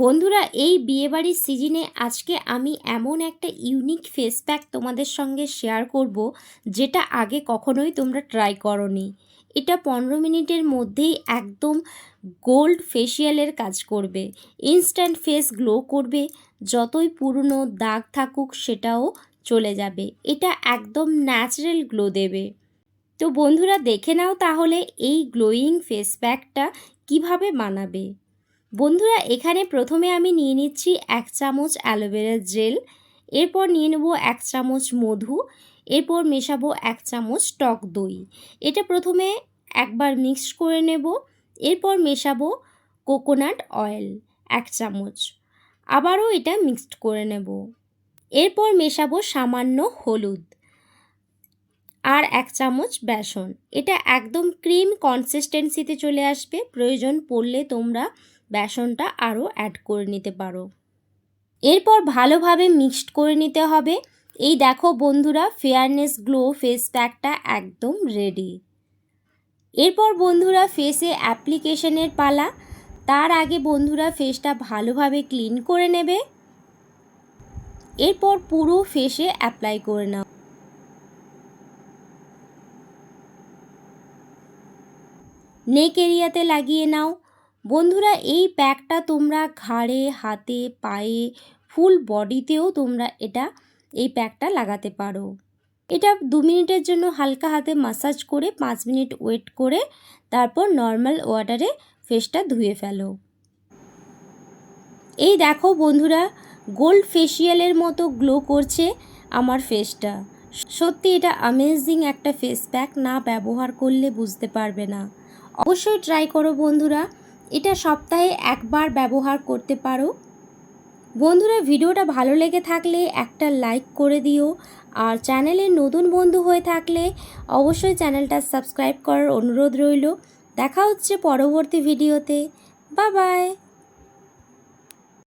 বন্ধুরা, এই বিয়েবাড়ির সিজনে আজকে আমি এমন একটা ইউনিক ফেস প্যাক তোমাদের সঙ্গে শেয়ার করব, যেটা আগে কখনোই তোমরা ট্রাই করনি। এটা পনেরো মিনিটের মধ্যেই একদম গোল্ড ফেসিয়ালের কাজ করবে। ইনস্ট্যান্ট ফেস গ্লো করবে, যতই পুরনো দাগ থাকুক সেটাও চলে যাবে। এটা একদম ন্যাচারাল গ্লো দেবে। তো বন্ধুরা, দেখে নাও তাহলে এই গ্লোয়িং ফেস প্যাকটা কীভাবে বানাবে। বন্ধুরা, এখানে প্রথমে আমি নিয়ে নিচ্ছি এক চামচ অ্যালোভেরা জেল, এরপর নিয়ে নেব এক চামচ মধু, এরপর মেশাবো এক চামচ টক দই। এটা প্রথমে একবার মিক্সড করে নেব, এরপর মেশাবো কোকোনাট অয়েল এক চামচ। আবারও এটা মিক্সড করে নেব। এরপর মেশাবো সামান্য হলুদ আর এক চামচ বেসন। এটা একদম ক্রিম কনসিস্টেন্সিতে চলে আসবে, প্রয়োজন পড়লে তোমরা বেসনটা আরও অ্যাড করে নিতে পারো। এরপর ভালোভাবে মিক্সড করে নিতে হবে। এই দেখো বন্ধুরা ফেয়ারনেস গ্লো ফেস প্যাকটা একদম রেডি এরপর বন্ধুরা ফেসে অ্যাপ্লিকেশনের পালা। তার আগে বন্ধুরা ফেসটা ভালোভাবে ক্লিন করে নেবে। এরপর পুরো ফেসে অ্যাপ্লাই করে নাও। নেক এরিয়াতে লাগিয়ে নাও। বন্ধুরা, এই প্যাকটা তোমরা ঘাড়ে, হাতে, পায়ে, ফুল বডিতেও তোমরা এটা, এই প্যাকটা লাগাতে পারো। এটা দু মিনিটের জন্য হালকা হাতে মাসাজ করে পাঁচ মিনিট ওয়েট করে তারপর নর্মাল ওয়াটারে ফেসটা ধুয়ে ফেলো। এই দেখো বন্ধুরা গোল্ড ফেসিয়ালের মতো গ্লো করছে আমার ফেসটা সত্যি এটা অ্যামেজিং একটা ফেস প্যাক না ব্যবহার করলে বুঝতে পারবে না। অবশ্যই ট্রাই করো বন্ধুরা। এটা সপ্তাহে একবার ব্যবহার করতে পারো। বন্ধুরা, ভিডিওটা ভালো লেগে থাকলে একটা লাইক করে দিও। আর চ্যানেলে নতুন বন্ধু হয়ে থাকলে অবশ্যই চ্যানেলটা সাবস্ক্রাইব করার অনুরোধ রইল। দেখা হচ্ছে পরবর্তী ভিডিওতে। বা বাই।